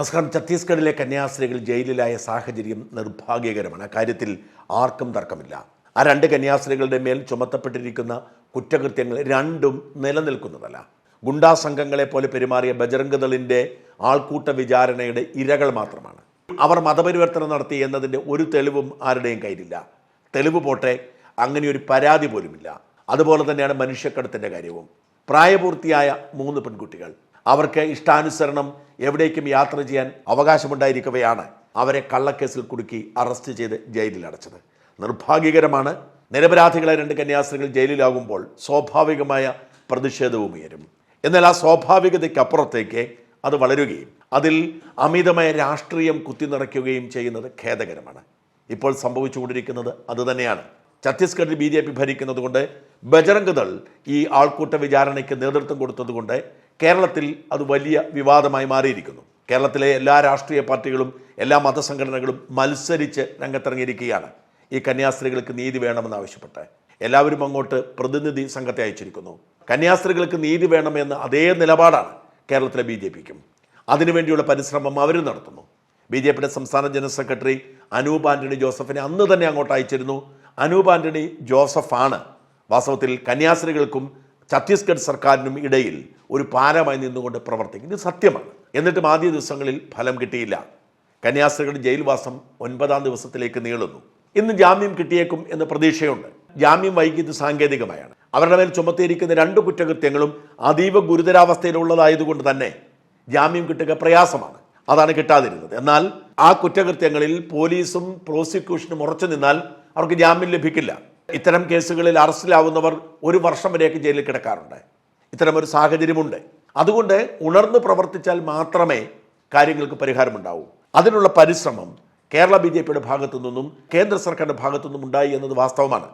നമസ്കാരം. ഛത്തീസ്ഗഡിലെ കന്യാസ്ത്രീകൾ ജയിലിലായ സാഹചര്യം നിർഭാഗ്യകരമാണ്. അക്കാര്യത്തിൽ ആർക്കും തർക്കമില്ല. ആ രണ്ട് കന്യാസ്ത്രീകളുടെ മേൽ ചുമത്തപ്പെട്ടിരിക്കുന്ന കുറ്റകൃത്യങ്ങൾ രണ്ടും നിലനിൽക്കുന്നതല്ല. ഗുണ്ടാ സംഘങ്ങളെ പോലെ പെരുമാറിയ ബജരംഗദളിന്റെ ആൾക്കൂട്ട വിചാരണയുടെ ഇരകൾ മാത്രമാണ്. അവർ മതപരിവർത്തനം നടത്തി എന്നതിന്റെ ഒരു തെളിവും ആരുടെയും കയ്യിലില്ല. തെളിവ് പോട്ടെ അങ്ങനെ ഒരു പരാതി പോലുമില്ല. അതുപോലെ തന്നെയാണ് മനുഷ്യക്കടത്തിന്റെ കാര്യവും. പ്രായപൂർത്തിയായ മൂന്ന് പെൺകുട്ടികൾ. അവർക്ക് ഇഷ്ടാനുസരണം എവിടേക്കും യാത്ര ചെയ്യാൻ അവകാശമുണ്ടായിരിക്കവെയാണ് അവരെ കള്ളക്കേസിൽ കുടുക്കി അറസ്റ്റ് ചെയ്ത് ജയിലിൽ അടച്ചത്. നിർഭാഗ്യകരമാണ്. നിരപരാധികളെ രണ്ട് കന്യാസ്ത്രീകൾ ജയിലിലാകുമ്പോൾ സ്വാഭാവികമായ പ്രതിഷേധവും ഉയരും. എന്നാൽ ആ സ്വാഭാവികതയ്ക്കപ്പുറത്തേക്ക് അത് വളരുകയും അതിൽ അമിതമായ രാഷ്ട്രീയം കുത്തിനിറയ്ക്കുകയും ചെയ്യുന്നത് ഖേദകരമാണ്. ഇപ്പോൾ സംഭവിച്ചുകൊണ്ടിരിക്കുന്നത് അതുതന്നെയാണ്. ഛത്തീസ്ഗഡിൽ ബി ജെ പി ഭരിക്കുന്നതുകൊണ്ട് ബജറംഗ് ദൾ ഈ ആൾക്കൂട്ട വിചാരണയ്ക്ക് നേതൃത്വം കൊടുത്തതുകൊണ്ട് കേരളത്തിൽ അത് വലിയ വിവാദമായി മാറിയിരിക്കുന്നു. കേരളത്തിലെ എല്ലാ രാഷ്ട്രീയ പാർട്ടികളും എല്ലാ മതസംഘടനകളും മത്സരിച്ച് രംഗത്തിറങ്ങിയിരിക്കുകയാണ്. ഈ കന്യാസ്ത്രീകൾക്ക് നീതി വേണമെന്നാവശ്യപ്പെട്ട് എല്ലാവരും അങ്ങോട്ട് പ്രതിനിധി സംഘത്തെ അയച്ചിരിക്കുന്നു. കന്യാസ്ത്രീകൾക്ക് നീതി വേണമെന്ന അതേ നിലപാടാണ് കേരളത്തിലെ ബി ജെ പിക്കും. അതിനുവേണ്ടിയുള്ള പരിശ്രമം അവരും നടത്തുന്നു. ബി ജെ പിയുടെ സംസ്ഥാന ജനറൽ സെക്രട്ടറി അനൂപ് ആന്റണി ജോസഫിനെ അന്ന് തന്നെ അങ്ങോട്ട് അയച്ചിരുന്നു. അനൂപ് ആന്റണി ജോസഫാണ്. വാസ്തവത്തിൽ കന്യാസ്ത്രീകൾക്കും ഛത്തീസ്ഗഡ് സർക്കാരിനും ഇടയിൽ ഒരു പാലമായി നിന്നുകൊണ്ട് പ്രവർത്തിക്കും. ഇത് സത്യമാണ്. എന്നിട്ടും ആദ്യ ദിവസങ്ങളിൽ ഫലം കിട്ടിയില്ല. കന്യാസ്ത്രീകളുടെ ജയിൽവാസം ഒൻപതാം ദിവസത്തിലേക്ക് നീളുന്നു. ഇന്ന് ജാമ്യം കിട്ടിയേക്കും എന്ന പ്രതീക്ഷയുണ്ട്. ജാമ്യം വൈകിയത് സാങ്കേതികമായാണ്. അവരുടെ മേൽ ചുമത്തിയിരിക്കുന്ന രണ്ട് കുറ്റകൃത്യങ്ങളും അതീവ ഗുരുതരാവസ്ഥയിലുള്ളതായതുകൊണ്ട് തന്നെ ജാമ്യം കിട്ടുക പ്രയാസമാണ്. അതാണ് കിട്ടാതിരുന്നത്. എന്നാൽ ആ കുറ്റകൃത്യങ്ങളിൽ പോലീസും പ്രോസിക്യൂഷനും ഉറച്ചു നിന്നാൽ അവർക്ക് ജാമ്യം ലഭിക്കില്ല. ഇത്തരം കേസുകളിൽ അറസ്റ്റിലാവുന്നവർ ഒരു വർഷം വരെയൊക്കെ ജയിലിൽ കിടക്കാറുണ്ട്. ഇത്തരം ഒരു സാഹചര്യമുണ്ട്. അതുകൊണ്ട് ഉണർന്ന് പ്രവർത്തിച്ചാൽ മാത്രമേ കാര്യങ്ങൾക്ക് പരിഹാരമുണ്ടാവൂ. അതിനുള്ള പരിശ്രമം കേരള ബി ജെ പിയുടെ ഭാഗത്തു നിന്നും കേന്ദ്ര സർക്കാരിന്റെ ഭാഗത്തു നിന്നും ഉണ്ടായി എന്നത് വാസ്തവമാണ്.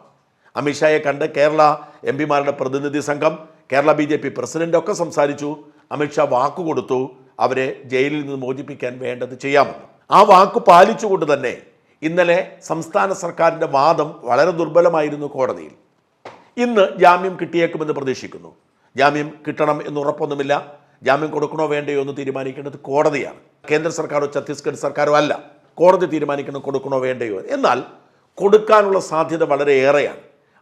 അമിത്ഷായെ കണ്ട് കേരള എം പിമാരുടെ പ്രതിനിധി സംഘം Kerala B J P president ഒക്കെ സംസാരിച്ചു അമിത്ഷാ വാക്കു കൊടുത്തു അവരെ ജയിലിൽ നിന്ന് മോചിപ്പിക്കാൻ വേണ്ടത് ചെയ്യാമെന്ന്. ആ വാക്ക് പാലിച്ചുകൊണ്ട് തന്നെ ഇന്നലെ സംസ്ഥാന സർക്കാരിന്റെ വാദം വളരെ ദുർബലമായിരുന്നു കോടതിയിൽ. ഇന്ന് ജാമ്യം കിട്ടിയേക്കുമെന്ന് പ്രതീക്ഷിക്കുന്നു. ജാമ്യം കിട്ടണം എന്ന് ഉറപ്പൊന്നുമില്ല. ജാമ്യം കൊടുക്കണോ വേണ്ടയോ എന്ന് തീരുമാനിക്കേണ്ടത് കോടതിയാണ്. കേന്ദ്ര സർക്കാരോ ഛത്തീസ്ഗഡ് സർക്കാരോ അല്ല. കോടതി തീരുമാനിക്കണം കൊടുക്കണോ വേണ്ടയോ. എന്നാൽ കൊടുക്കാനുള്ള സാധ്യത വളരെ ഏറെയാണ്.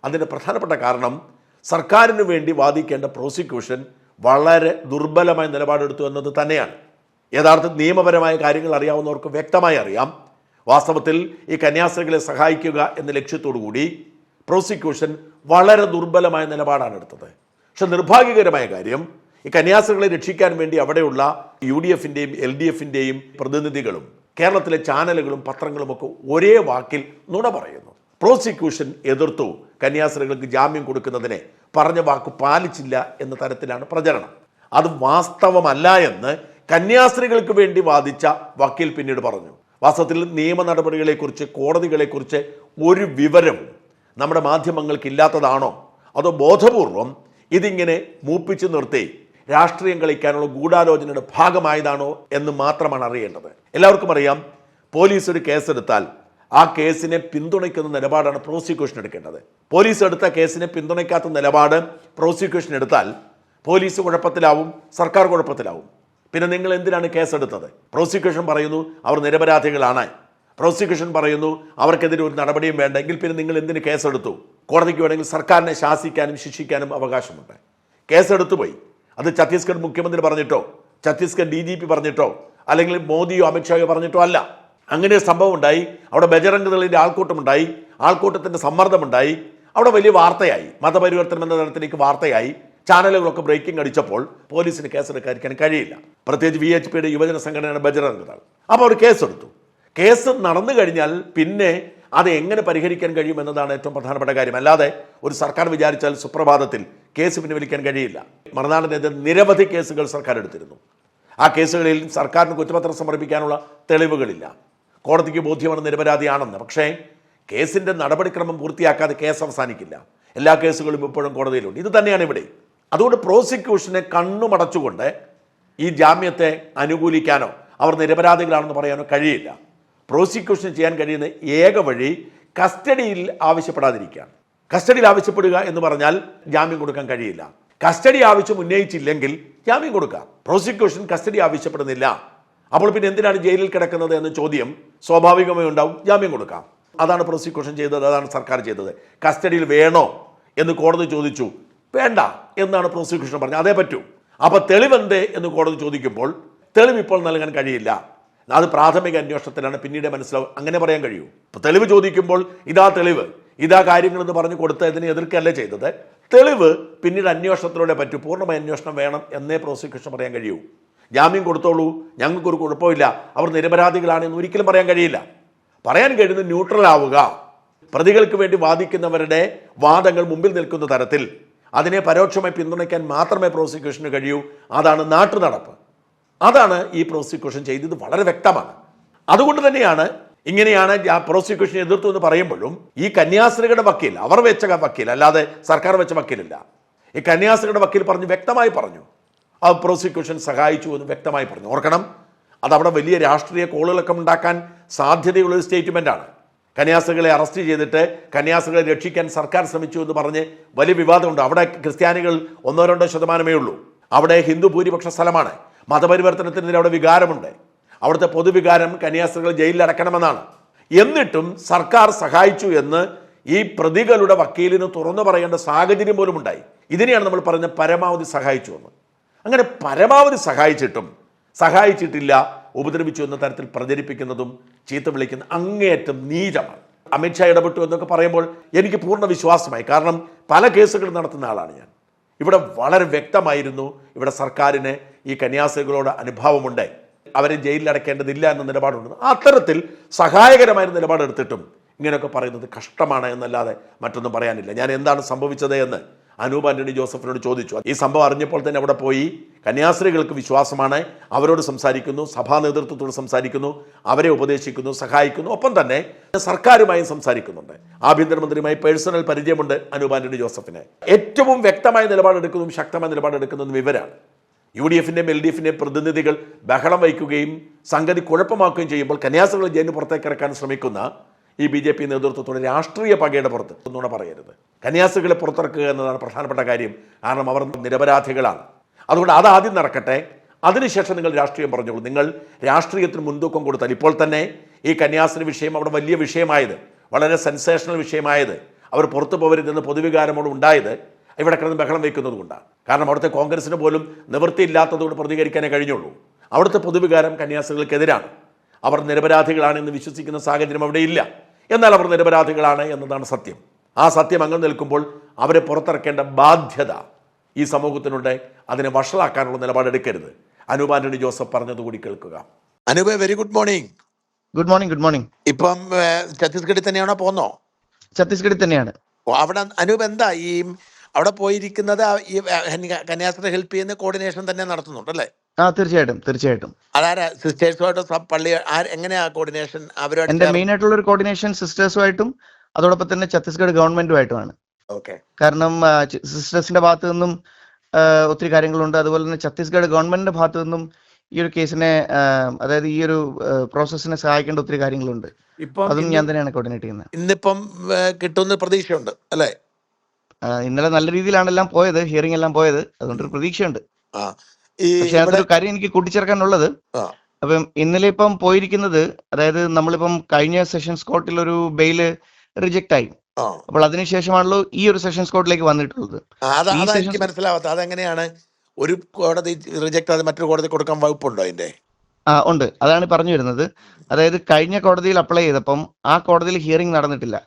അതിന്റെ പ്രധാനപ്പെട്ട കാരണം സർക്കാരിന് വേണ്ടി വാദിക്കേണ്ട പ്രോസിക്യൂഷൻ വളരെ ദുർബലമായ നിലപാടെടുത്തു എന്നത് തന്നെയാണ്. യഥാർത്ഥ നിയമപരമായ കാര്യങ്ങൾ അറിയാവുന്നവർക്ക് വ്യക്തമായി അറിയാം. വാസ്തവത്തിൽ ഈ കന്യാസ്ത്രീകളെ സഹായിക്കുക എന്ന ലക്ഷ്യത്തോടു കൂടി പ്രോസിക്യൂഷൻ വളരെ ദുർബലമായ നിലപാടാണ് എടുത്തത്. പക്ഷെ നിർഭാഗ്യകരമായ കാര്യം ഈ കന്യാസ്ത്രീകളെ രക്ഷിക്കാൻ വേണ്ടി അവിടെയുള്ള യു ഡി എഫിന്റെയും എൽ ഡി എഫിന്റെയും പ്രതിനിധികളും കേരളത്തിലെ ചാനലുകളും പത്രങ്ങളും ഒക്കെ ഒരേ വാക്കിൽ നുണ പറയുന്നു. പ്രോസിക്യൂഷൻ എതിർത്തു കന്യാസ്ത്രീകൾക്ക് ജാമ്യം കൊടുക്കുന്നതിനെ. പറഞ്ഞ വാക്ക് പാലിച്ചില്ല എന്ന തരത്തിലാണ് പ്രചരണം. അത് വാസ്തവമല്ല എന്ന് കന്യാസ്ത്രീകൾക്ക് വേണ്ടി വാദിച്ച വക്കീൽ പിന്നീട് പറഞ്ഞു. വാസ്തവത്തിൽ നിയമ നടപടികളെക്കുറിച്ച് കോടതികളെക്കുറിച്ച് ഒരു വിവരം നമ്മുടെ മാധ്യമങ്ങൾക്ക് ഇല്ലാത്തതാണോ അതോ ബോധപൂർവം ഇതിങ്ങനെ മൂപ്പിച്ചു നിർത്തി രാഷ്ട്രീയം കളിക്കാനുള്ള ഗൂഢാലോചനയുടെ ഭാഗമായതാണോ എന്ന് മാത്രമാണ് അറിയേണ്ടത്. എല്ലാവർക്കും അറിയാം പോലീസ് ഒരു കേസെടുത്താൽ ആ കേസിനെ പിന്തുണയ്ക്കുന്ന നിലപാടാണ് പ്രോസിക്യൂഷൻ എടുക്കേണ്ടത്. പോലീസ് എടുത്ത കേസിനെ പിന്തുണയ്ക്കാത്ത നിലപാട് പ്രോസിക്യൂഷൻ എടുത്താൽ പോലീസ് കുഴപ്പത്തിലാവും സർക്കാർ കുഴപ്പത്തിലാവും. പിന്നെ നിങ്ങൾ എന്തിനാണ് കേസെടുത്തത്? പ്രോസിക്യൂഷൻ പറയുന്നു അവർ നിരപരാധികളാണ്. പ്രോസിക്യൂഷൻ പറയുന്നു അവർക്കെതിരെ ഒരു നടപടിയും വേണ്ടെങ്കിൽ പിന്നെ നിങ്ങൾ എന്തിന് കേസെടുത്തു? കോടതിക്ക് വേണമെങ്കിൽ സർക്കാരിനെ ശാസിക്കാനും ശിക്ഷിക്കാനും അവകാശമുണ്ട്. കേസെടുത്തു പോയി. അത് ഛത്തീസ്ഗഡ് മുഖ്യമന്ത്രി പറഞ്ഞിട്ടോ? ഛത്തീസ്ഗഡ് ഡി ജി പി പറഞ്ഞിട്ടോ? അല്ലെങ്കിൽ മോദിയോ അമിത്ഷായോ പറഞ്ഞിട്ടോ അല്ല. അങ്ങനെ സംഭവം ഉണ്ടായി. അവിടെ ബജറംഗ് ദളിന്റെ ആൾക്കൂട്ടമുണ്ടായി. ആൾക്കൂട്ടത്തിന്റെ സമ്മർദ്ദമുണ്ടായി. അവിടെ വലിയ വാർത്തയായി. മതപരിവർത്തനം എന്ന തരത്തിലേക്ക് വാർത്തയായി. ചാനലുകളൊക്കെ ബ്രേക്കിംഗ് അടിച്ചപ്പോൾ പോലീസിന് കേസെടുക്കാതിരിക്കാൻ കഴിയില്ല. പ്രത്യേകിച്ച് വി എച്ച് പിയുടെ യുവജന സംഘടനയാണ് ബജറംഗ് അപ്പോൾ അവർ കേസെടുത്തു. കേസ് നടന്നു കഴിഞ്ഞാൽ പിന്നെ അത് എങ്ങനെ പരിഹരിക്കാൻ കഴിയും എന്നതാണ് ഏറ്റവും പ്രധാനപ്പെട്ട കാര്യം. അല്ലാതെ ഒരു സർക്കാർ വിചാരിച്ചാൽ സുപ്രഭാതത്തിൽ കേസ് പിൻവലിക്കാൻ കഴിയില്ല. മറുനാടിനെതിരെ നിരവധി കേസുകൾ സർക്കാർ എടുത്തിരുന്നു. ആ കേസുകളിൽ സർക്കാരിന് കുറ്റപത്രം സമർപ്പിക്കാനുള്ള തെളിവുകളില്ല. കോടതിക്ക് ബോധ്യമാണ് നിരപരാധിയാണെന്ന്. പക്ഷേ കേസിന്റെ നടപടിക്രമം പൂർത്തിയാക്കാതെ കേസ് അവസാനിക്കില്ല. എല്ലാ കേസുകളും ഇപ്പോഴും കോടതിയിലുണ്ട്. ഇത് തന്നെയാണ് ഇവിടെ. അതുകൊണ്ട് പ്രോസിക്യൂഷനെ കണ്ണുമടച്ചുകൊണ്ട് ഈ ജാമ്യത്തെ അനുകൂലിക്കാനോ അവർ നിരപരാധികളാണെന്ന് പറയാനോ കഴിയില്ല. പ്രോസിക്യൂഷൻ ചെയ്യാൻ കഴിയുന്ന ഏക വഴി കസ്റ്റഡിയിൽ ആവശ്യപ്പെടാതിരിക്കുകയാണ് കസ്റ്റഡിയിൽ ആവശ്യപ്പെടുക എന്ന് പറഞ്ഞാൽ ജാമ്യം കൊടുക്കാൻ കഴിയില്ല. കസ്റ്റഡി ആവശ്യം ഉന്നയിച്ചില്ലെങ്കിൽ ജാമ്യം കൊടുക്കാം. പ്രോസിക്യൂഷൻ കസ്റ്റഡി ആവശ്യപ്പെടുന്നില്ല. അപ്പോൾ പിന്നെ എന്തിനാണ് ജയിലിൽ കിടക്കുന്നത് എന്ന ചോദ്യം സ്വാഭാവികമായി ഉണ്ടാവും. ജാമ്യം കൊടുക്കാം. അതാണ് പ്രോസിക്യൂഷൻ ചെയ്തത് അതാണ് സർക്കാർ ചെയ്തത്. കസ്റ്റഡിയിൽ വേണോ എന്ന് കോടതി ചോദിച്ചു. വേണ്ട എന്നാണ് പ്രോസിക്യൂഷൻ പറഞ്ഞത്. അതേ പറ്റൂ. അപ്പോൾ തെളിവെന്തേ എന്ന് കോടതി ചോദിക്കുമ്പോൾ തെളിവ് ഇപ്പോൾ നൽകാൻ കഴിയില്ല. അത് പ്രാഥമിക അന്വേഷണത്തിലാണ് പിന്നീട് മനസ്സിലാവും. അങ്ങനെ പറയാൻ കഴിയൂ. ഇപ്പോൾ തെളിവ് ചോദിക്കുമ്പോൾ ഇതാ തെളിവ്. ഇതാ കാര്യങ്ങളെന്ന് പറഞ്ഞ് കൊടുത്തതിനെ എതിർക്കല്ലേ ചെയ്തത്? തെളിവ് പിന്നീട് അന്വേഷണത്തിലൂടെ പറ്റൂ. പൂർണമായ അന്വേഷണം വേണം എന്നേ പ്രോസിക്യൂഷൻ പറയാൻ കഴിയൂ. ജാമ്യം കൊടുത്തോളൂ. ഞങ്ങൾക്കൊരു കുഴപ്പമില്ല. അവർ നിരപരാധികളാണെന്ന് ഒരിക്കലും പറയാൻ കഴിയില്ല. പറയാൻ കഴിയുന്നത് ന്യൂട്രൽ ആവുക പ്രതികൾക്ക് വേണ്ടി വാദിക്കുന്നവരുടെ വാദങ്ങൾ മുമ്പിൽ നിൽക്കുന്ന തരത്തിൽ. അതിനെ പരോക്ഷമായി പിന്തുണയ്ക്കാൻ മാത്രമേ പ്രോസിക്യൂഷന് കഴിയൂ. അതാണ് നാട്ടു നടപ്പ്. അതാണ് ഈ പ്രോസിക്യൂഷൻ ചെയ്തത്. വളരെ വ്യക്തമാണ്. അതുകൊണ്ട് തന്നെയാണ് ഇങ്ങനെയാണ് പ്രോസിക്യൂഷൻ എതിർത്തു എന്ന് പറയുമ്പോഴും ഈ കന്യാസ്ത്രീകളുടെ വക്കീൽ അവർ വെച്ച വക്കീൽ അല്ലാതെ സർക്കാർ വെച്ച വക്കീലില്ല. ഈ കന്യാസ്ത്രീകളുടെ വക്കീൽ പറഞ്ഞു വ്യക്തമായി പറഞ്ഞു. ആ പ്രോസിക്യൂഷൻ സഹായിച്ചു എന്ന് വ്യക്തമായി പറഞ്ഞു. ഓർക്കണം അതവിടെ വലിയ രാഷ്ട്രീയ കോളുകളൊക്കെ ഉണ്ടാക്കാൻ സാധ്യതയുള്ള ഒരു സ്റ്റേറ്റ്മെന്റാണ് കന്യാസ്ത്രീകളെ അറസ്റ്റ് ചെയ്തിട്ട് കന്യാസികളെ രക്ഷിക്കാൻ സർക്കാർ ശ്രമിച്ചു എന്ന് പറഞ്ഞ് വലിയ വിവാദമുണ്ട്. അവിടെ ക്രിസ്ത്യാനികൾ ഒന്നോ രണ്ടോ ശതമാനമേ ഉള്ളൂ. അവിടെ ഹിന്ദു ഭൂരിപക്ഷ സ്ഥലമാണ്. മതപരിവർത്തനത്തിനെതിരെ അവിടെ വികാരമുണ്ട്. അവിടുത്തെ പൊതുവികാരം കന്യാസ്ത്രീകൾ ജയിലിൽ അടക്കണമെന്നാണ്. എന്നിട്ടും സർക്കാർ സഹായിച്ചു എന്ന് ഈ പ്രതികളുടെ വക്കീലിന് തുറന്നു പറയേണ്ട സാഹചര്യം പോലും ഉണ്ടായി. ഇതിനെയാണ് നമ്മൾ പറഞ്ഞ പരമാവധി സഹായിച്ചു എന്ന്. അങ്ങനെ പരമാവധി സഹായിച്ചിട്ടും സഹായിച്ചിട്ടില്ല ഉപദ്രവിച്ചു എന്ന തരത്തിൽ പ്രചരിപ്പിക്കുന്നതും ചീത്ത വിളിക്കുന്ന അങ്ങേയറ്റം നീചമാണ്. അമിത്ഷാ ഇടപെട്ടു എന്നൊക്കെ പറയുമ്പോൾ എനിക്ക് പൂർണ വിശ്വാസമായി. കാരണം പല കേസുകൾ നടത്തുന്ന ആളാണ് ഞാൻ. ഇവിടെ വളരെ വ്യക്തമായിരുന്നു ഇവിടെ സർക്കാരിന് ഈ കന്യാസ്ത്രീകളോട് അനുഭാവമുണ്ട്. അവരെ ജയിലിൽ അടയ്ക്കേണ്ടതില്ല എന്ന നിലപാടുണ്ട്. അത്തരത്തിൽ സഹായകരമായ നിലപാടെടുത്തിട്ടും ഇങ്ങനെയൊക്കെ പറയുന്നത് കഷ്ടമാണ് എന്നല്ലാതെ മറ്റൊന്നും പറയാനില്ല. ഞാൻ എന്താണ് സംഭവിച്ചത് എന്ന് അനൂപ് ആന്റണി ജോസഫിനോട് ചോദിച്ചു. ഈ സംഭവം അറിഞ്ഞപ്പോൾ തന്നെ അവിടെ പോയി. കന്യാസ്ത്രീകൾക്ക് വിശ്വാസമാണ്. അവരോട് സംസാരിക്കുന്നു സഭാ നേതൃത്വത്തോട് സംസാരിക്കുന്നു അവരെ ഉപദേശിക്കുന്നു സഹായിക്കുന്നു ഒപ്പം തന്നെ സർക്കാരുമായും സംസാരിക്കുന്നുണ്ട്. ആഭ്യന്തരമന്ത്രിയുമായി പേഴ്സണൽ പരിചയമുണ്ട് അനൂപ് ആന്റണി ജോസഫിന്. ഏറ്റവും വ്യക്തമായ നിലപാടെടുക്കുന്നതും ശക്തമായ നിലപാടെടുക്കുന്നതും ഇവരാണ്. യു ഡി എഫിന്റെയും എൽ ഡി എഫിന്റെയും പ്രതിനിധികൾ ബഹളം വയ്ക്കുകയും സംഗതി കുഴപ്പമാക്കുകയും ചെയ്യുമ്പോൾ കന്യാസ്ത്രീകൾ ജയിലിന് പുറത്തേക്ക് ഇറക്കാൻ ശ്രമിക്കുന്ന ഈ ബി ജെ പി നേതൃത്വത്തോടെ രാഷ്ട്രീയ പകയുടെ പുറത്ത് ഒന്നുകൂടെ പറയരുത്. കന്യാസ്ത്രീകളെ പുറത്തിറക്കുക എന്നതാണ് പ്രധാനപ്പെട്ട കാര്യം. കാരണം അവർ നിരപരാധികളാണ്. അതുകൊണ്ട് അത് ആദ്യം നടക്കട്ടെ. അതിനുശേഷം നിങ്ങൾ രാഷ്ട്രീയം പറഞ്ഞോളൂ. നിങ്ങൾ രാഷ്ട്രീയത്തിന് മുൻതൂക്കം കൊടുത്താൽ ഇപ്പോൾ തന്നെ ഈ കന്യാസ്ത്രീ വിഷയം അവിടെ വലിയ വിഷയമായത് വളരെ സെൻസേഷണൽ വിഷയമായത് അവർ പുറത്തു പോകരുതെന്ന് പൊതുവികാരമോട് ഉണ്ടായത് ഇവിടെ കിടന്ന് ബഹളം വയ്ക്കുന്നത് കൊണ്ടാണ്. കാരണം അവിടുത്തെ കോൺഗ്രസിന് പോലും നിവൃത്തിയില്ലാത്തതുകൊണ്ട് പ്രതികരിക്കാനേ കഴിഞ്ഞുള്ളൂ. അവിടുത്തെ പൊതുവികാരം കന്യാസ്ത്രീകൾക്കെതിരാണ്. അവർ നിരപരാധികളാണെന്ന് വിശ്വസിക്കുന്ന സാഹചര്യം അവിടെ ഇല്ല. എന്നാൽ അവർ നിരപരാധികളാണ് എന്നതാണ് സത്യം. ആ സത്യം അങ്ങനെ നിൽക്കുമ്പോൾ അവരെ പുറത്തിറക്കേണ്ട ബാധ്യത ഈ സമൂഹത്തിനുണ്ട്. അതിനെ വഷളാക്കാനുള്ള നിലപാടെടുക്കരുത് അനൂപ് ആന്റണി ജോസഫ് പറഞ്ഞതുകൂടി കേൾക്കുക. Anoop very good morning good morning good morning ഇപ്പം ഛത്തീസ്ഗഡിൽ തന്നെയാണോ പോന്നോ? ഛത്തീസ്ഗഡിൽ തന്നെയാണ്. ഓ, അവിടെ അനൂപ് എന്താ ഈ അവിടെ പോയിരിക്കുന്നത് ഈ കന്യാസ്ത്ര കന്യാസ്ത്രീ ഹെൽപ്പ് ചെയ്യുന്ന കോർഡിനേഷൻ തന്നെ നടത്തുന്നുണ്ട് അല്ലേ ആ തീർച്ചയായിട്ടും തീർച്ചയായിട്ടും. അതാരാ? സിസ്റ്റേഴ്സുമായിട്ട് പള്ളി എങ്ങനെയാ കോർഡിനേഷൻ അവരോട് എന്റെ മെയിൻ ആയിട്ടുള്ള ഒരു കോർഡിനേഷൻ സിസ്റ്റേഴ്സുമായിട്ടും അതോടൊപ്പം തന്നെ ഛത്തീസ്ഗഡ് ഗവൺമെന്റുമായിട്ടുമാണ്. ഓക്കെ. കാരണം സിസ്റ്റേഴ്സിന്റെ ഭാഗത്തു നിന്നും ഒത്തിരി കാര്യങ്ങളുണ്ട്. അതുപോലെ തന്നെ ഛത്തീസ്ഗഡ് ഗവൺമെന്റിന്റെ ഭാഗത്തു നിന്നും ഈ ഒരു കേസിനെ അതായത് ഈ ഒരു പ്രോസസ്സിനെ സഹായിക്കേണ്ട ഒത്തിരി കാര്യങ്ങളുണ്ട്. അതും ഞാൻ തന്നെയാണ് കോർഡിനേറ്റ് ചെയ്യുന്നത്. ഇന്നിപ്പം കിട്ടുന്ന പ്രതീക്ഷയുണ്ട് അല്ലേ? ഇന്നലെ നല്ല രീതിയിലാണ് എല്ലാം പോയത് ഹിയറിംഗ് എല്ലാം പോയത്. അതുകൊണ്ട് ഒരു പ്രതീക്ഷയുണ്ട്. ആ ഈ പക്ഷെ അതൊരു കാര്യം എനിക്ക് കൂട്ടിച്ചേർക്കാനുള്ളത്. അപ്പം ഇന്നലെ ഇപ്പം പോയിരിക്കുന്നത് അതായത് നമ്മളിപ്പം കഴിഞ്ഞ സെഷൻസ് കോർട്ടിൽ ഒരു ബെയിൽ റിജക്റ്റ് ആയി. അപ്പോൾ അതിനുശേഷമാണല്ലോ ഈ ഒരു സെഷൻസ് കോർട്ടിലേക്ക് വന്നിട്ടുള്ളത്. എനിക്ക് മനസ്സിലാവാത്ത അതെങ്ങനെയാണ്? ഒരു കോടതി റിജക്ട് അത് മറ്റൊരു കോടതി കൊടുക്കാൻ വകുപ്പുണ്ടോ അതിന്റെ ആ ഉണ്ട്. അതാണ് പറഞ്ഞു വരുന്നത്. അതായത് കഴിഞ്ഞ കോടതിയിൽ അപ്ലൈ ചെയ്തപ്പം ആ കോടതിയിൽ ഹിയറിംഗ് നടന്നിട്ടില്ല.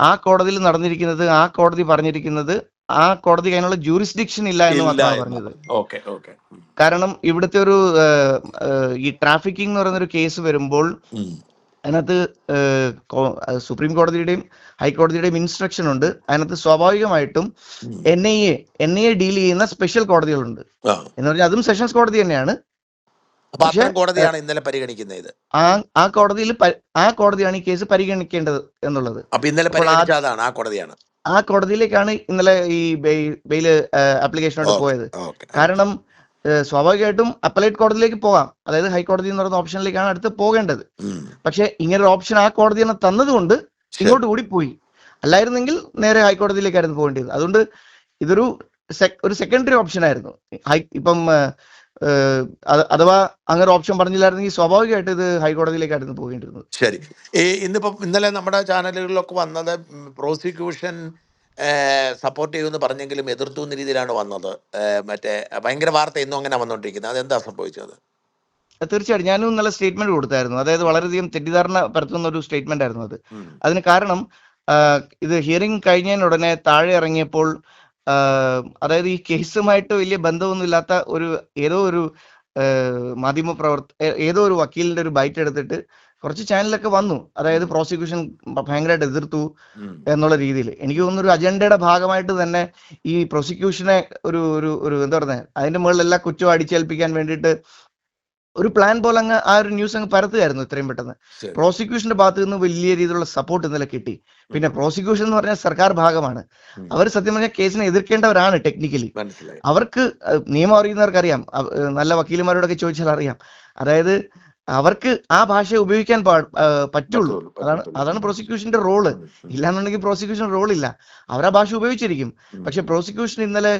ആ കോടതിയിൽ നടന്നിരിക്കുന്നത് ആ കോടതി പറഞ്ഞിരിക്കുന്നത് ആ കോടതിക്ക് അതിനുള്ള ജൂറിസ്ഡിക്ഷൻ ഇല്ല എന്ന് മാത്രമാണ് പറഞ്ഞത്. Okay okay. കാരണം ഇവിടുത്തെ ഒരു ഈ ട്രാഫിക്കിംഗ് എന്ന് പറയുന്ന ഒരു കേസ് വരുമ്പോൾ. അതിനകത്ത് സുപ്രീം കോടതിയുടെയും ഹൈക്കോടതിയുടെയും ഇൻസ്ട്രക്ഷൻ ഉണ്ട്. അതിനകത്ത് സ്വാഭാവികമായിട്ടും. N I A N I A deal ചെയ്യുന്ന സ്പെഷ്യൽ കോടതികളുണ്ട്. എന്ന് പറഞ്ഞാൽ അതും സെഷൻസ് കോടതി തന്നെയാണ്. കോടതിയാണ് ഇന്നലെ പരിഗണിക്കുന്നത് ആ ആ കോടതിയിൽ ആ കോടതിയാണ് ഈ കേസ് പരിഗണിക്കേണ്ടത് എന്നുള്ളത്. അപ്പൊ ഇന്നലെ അപ്പോൾ ആ- പരിഗണിച്ച അതാണ് ആ കോടതിയാണ്. ആ കോടതിയിലേക്കാണ് ഇന്നലെ ഈ ബെയിൽ ആപ്ലിക്കേഷനോട്. പോയത്. കാരണം സ്വാഭാവികമായിട്ടും അപ്പലേറ്റ് കോടതിയിലേക്ക് പോകാം. അതായത് ഹൈക്കോടതി എന്ന് പറയുന്ന ഓപ്ഷനിലേക്കാണ് അടുത്ത് പോകേണ്ടത്. പക്ഷെ ഇങ്ങനെ ഒരു ഓപ്ഷൻ ആ കോടതി തന്നെ തന്നതുകൊണ്ട് ഇങ്ങോട്ട് കൂടി പോയി. അല്ലായിരുന്നെങ്കിൽ നേരെ ഹൈക്കോടതിയിലേക്കായിരുന്നു പോകേണ്ടത് അതുകൊണ്ട് ഇതൊരു ഒരു സെക്കൻഡറി ഓപ്ഷൻ ആയിരുന്നു. ഇപ്പം അഥവാ അങ്ങനെ ഓപ്ഷൻ പറഞ്ഞില്ലായിരുന്നെങ്കിൽ സ്വാഭാവികമായിട്ട് ഇത് ഹൈക്കോടതിയിലേക്കായിരുന്നു പോകേണ്ടിരുന്നത് ശരി. ഈ ഇന്നിപ്പം ഇന്നലെ നമ്മുടെ ചാനലുകളിലൊക്കെ വന്നത് പ്രോസിക്യൂഷൻ സപ്പോർട്ട് ചെയ്യുമെന്ന് പറഞ്ഞെങ്കിലും എതിർത്തു എന്ന രീതിയിലാണ് വന്നത്. മറ്റേ ഭയങ്കര വാർത്ത ഇന്നും അങ്ങനെ വന്നുകൊണ്ടിരിക്കുന്നത് അതെന്താ സംഭവിച്ചത്? തീർച്ചയായിട്ടും. ഞാനും നല്ല സ്റ്റേറ്റ്മെന്റ് കൊടുത്തായിരുന്നു. അതായത് വളരെയധികം തെറ്റിദ്ധാരണ പരത്തുന്ന ഒരു സ്റ്റേറ്റ്മെന്റ് ആയിരുന്നു അത്. അതിന് കാരണം ഇത് ഹിയറിംഗ് കഴിഞ്ഞതിനുടനെ താഴെ ഇറങ്ങിയപ്പോൾ അതായത് ഈ കേസുമായിട്ട് വലിയ ബന്ധമൊന്നുമില്ലാത്ത ഒരു ഏതോ ഒരു മാധ്യമ പ്രവർത്ത ഏതോ ഒരു വക്കീലിന്റെ ഒരു ബൈറ്റ് എടുത്തിട്ട് കുറച്ച് ചാനലൊക്കെ വന്നു. അതായത് പ്രോസിക്യൂഷൻ ഭയങ്കരമായിട്ട് എതിർത്തു എന്നുള്ള രീതിയിൽ. എനിക്ക് തോന്നുന്നു ഒരു അജണ്ടയുടെ ഭാഗമായിട്ട് തന്നെ ഈ പ്രോസിക്യൂഷനെ ഒരു ഒരു ഒരു എന്താ പറയുക അതിന്റെ മുകളിൽ എല്ലാ കുറ്റവും അടിച്ചേൽപ്പിക്കാൻ വേണ്ടിയിട്ട് ഒരു പ്ലാൻ പോലെ അങ്ങ് ആ ഒരു ന്യൂസ് അങ്ങ് പരത്തുകയായിരുന്നു ഇത്രയും പെട്ടെന്ന്. പ്രോസിക്യൂഷന്റെ ഭാഗത്ത് നിന്ന് വലിയ രീതിയിലുള്ള സപ്പോർട്ട് ഇന്നലെ കിട്ടി. പിന്നെ പ്രോസിക്യൂഷൻ എന്ന് പറഞ്ഞാൽ സർക്കാർ ഭാഗമാണ്. അവർ സത്യം പറഞ്ഞാൽ കേസിനെ എതിർക്കേണ്ടവരാണ് ടെക്നിക്കലി അവർക്ക് നിയമം അറിയുന്നവർക്ക് അറിയാം നല്ല വക്കീലുമാരോടൊക്കെ ചോദിച്ചാൽ അറിയാം. അതായത് അവർക്ക് ആ ഭാഷ ഉപയോഗിക്കാൻ പറ്റുള്ളൂ, അതാണ് അതാണ് പ്രോസിക്യൂഷന്റെ റോൾ ഇല്ലാന്നുണ്ടെങ്കിൽ പ്രോസിക്യൂഷൻ റോൾ ഇല്ല. അവർ ആ ഭാഷ ഉപയോഗിച്ചിരിക്കും. പക്ഷെ പ്രോസിക്യൂഷൻ ഇന്നലെ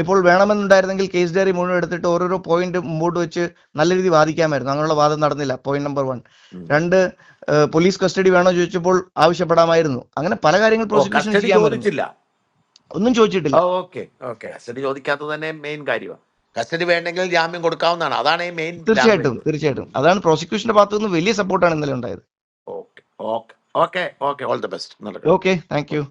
ഇപ്പോൾ വേണമെന്നുണ്ടായിരുന്നെങ്കിൽ കേസ് ഡയറി മുഴുവൻ എടുത്തിട്ട് ഓരോരോ പോയിന്റ് മുമ്പോട്ട് വെച്ച് നല്ല രീതിയിൽ വാദിക്കാമായിരുന്നു. അങ്ങനെയുള്ള വാദം നടന്നില്ല. പോയിന്റ് നമ്പർ വൺ രണ്ട് പോലീസ് കസ്റ്റഡി വേണോ ചോദിച്ചപ്പോൾ ആവശ്യപ്പെടാമായിരുന്നു. അങ്ങനെ പല കാര്യങ്ങൾ പ്രോസിക്യൂഷൻ ചോദിച്ചില്ല. ഒന്നും ചോദിച്ചിട്ടില്ല. Okay okay. കസ്റ്റഡി ചോദിക്കാത്തത് തന്നെ മെയിൻ കാര്യമാണ് കസ്റ്റഡി വേണ്ടെങ്കിൽ ജാമ്യം കൊടുക്കാവുന്നതാണ്. അതാണ് ഈ മെയിൻ തീർച്ചയായിട്ടും തീർച്ചയായിട്ടും. അതാണ് പ്രോസിക്യൂഷന്റെ ഭാഗത്തു നിന്ന് വലിയ സപ്പോർട്ടാണ് ഇന്നലെ ഉണ്ടായത്. Okay okay okay. All the best okay thank you